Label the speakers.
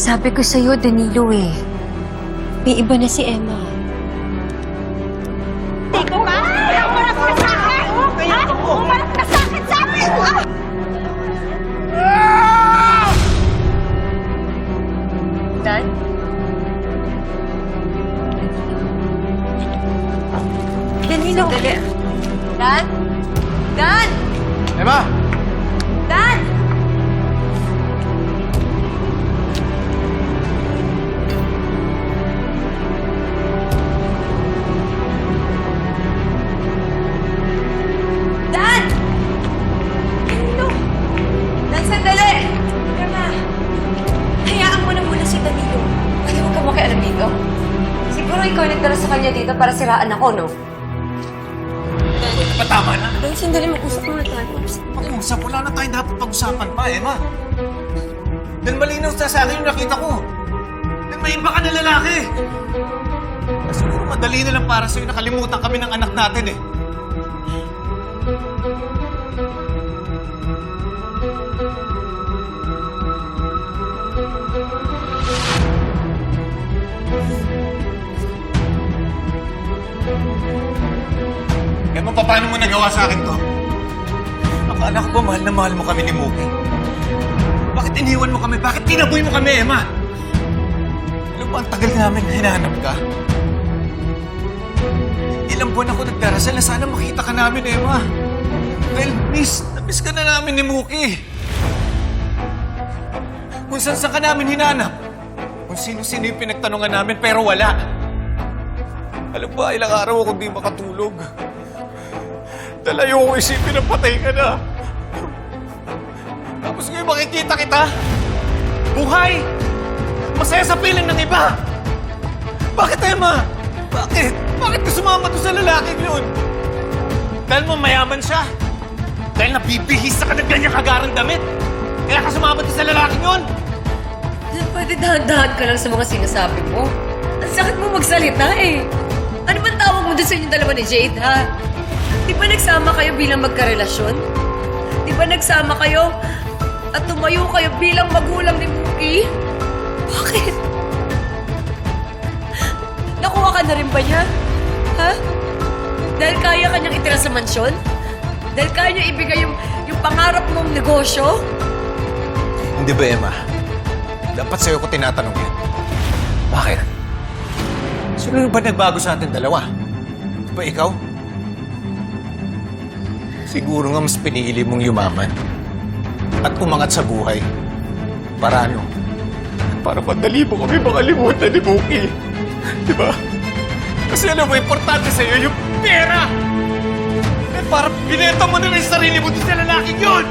Speaker 1: Sabi ko sa'yo, Danilo eh. May iba na si Emma.
Speaker 2: Dito ka? Umarap ka sa akin! Ha? Umarap ka sa akin, sabi ko!
Speaker 1: Dan? Danilo. Dan? Kanya dito para siraan ako, no?
Speaker 3: Ba tama na?
Speaker 1: Dan, sandali, mag-usap muna tayo.
Speaker 3: Pag-uusap, wala na tayong dapat pag-usapan pa, Emma. Dahil malinaw sa sa akin yung nakita ko. Dahil may iba ka na lalaki. Siguro madali na lang para sa'yo nakalimutan kami ng anak natin eh. Emma, paano mo nagawa sa akin to? Akala ko ba mahal na mahal mo kami ni Muki? Bakit iniwan mo kami? Bakit tinaboy mo kami, Emma? Alam mo, ang tagal namin hinahanap ka. Ilang buwan ako nagdarasal na sana makita ka namin, Emma. Dahil miss, na-miss ka na namin ni Muki. Kung saan saan ka namin hinanap. Kung sino-sino yung pinagtanungan namin pero wala. Alam ba, ilang araw ako di makatulog. Dahil ayoko isipin na patay ka na. Tapos ngayon makikita kita. Buhay! Masaya sa piling ng iba! Bakit, Emma? Bakit? Bakit ka sumama doon sa lalaking yun? Dahil mo mayaman siya? Dahil nabibihis sa ng ganyang kagarang damit? Kaya ka sumama doon sa lalaking yun?
Speaker 1: Dan, pwede dahan-dahan ka lang sa mga sinasabi mo. Ang sakit mo magsalita eh. Ano bang tawag mo dun sa inyong dalawa ni Jade, ha? Di ba nagsama kayo bilang magkarelasyon? Di ba nagsama kayo at tumayo kayo bilang magulang ni Mookie? Bakit? Nakuha ka na rin ba niya? Ha? Dahil kaya ka niyang itira sa mansyon? Dahil kaya niya ibigay yung, yung pangarap mong negosyo?
Speaker 3: Hindi ba, Emma? Dapat sa'yo ko tinatanong yan. Bakit? Sino ba nagbago sa atin dalawa? Di ba ikaw? Siguro nga mas pinili mong yumaman at umangat sa buhay. Para ano? Para madali mo kami makalimutan ni Buki. Di ba? Kasi alam mo, importante sa'yo yung pera! Eh, para binenta mo na yung sarili mo doon sa lalaking yun!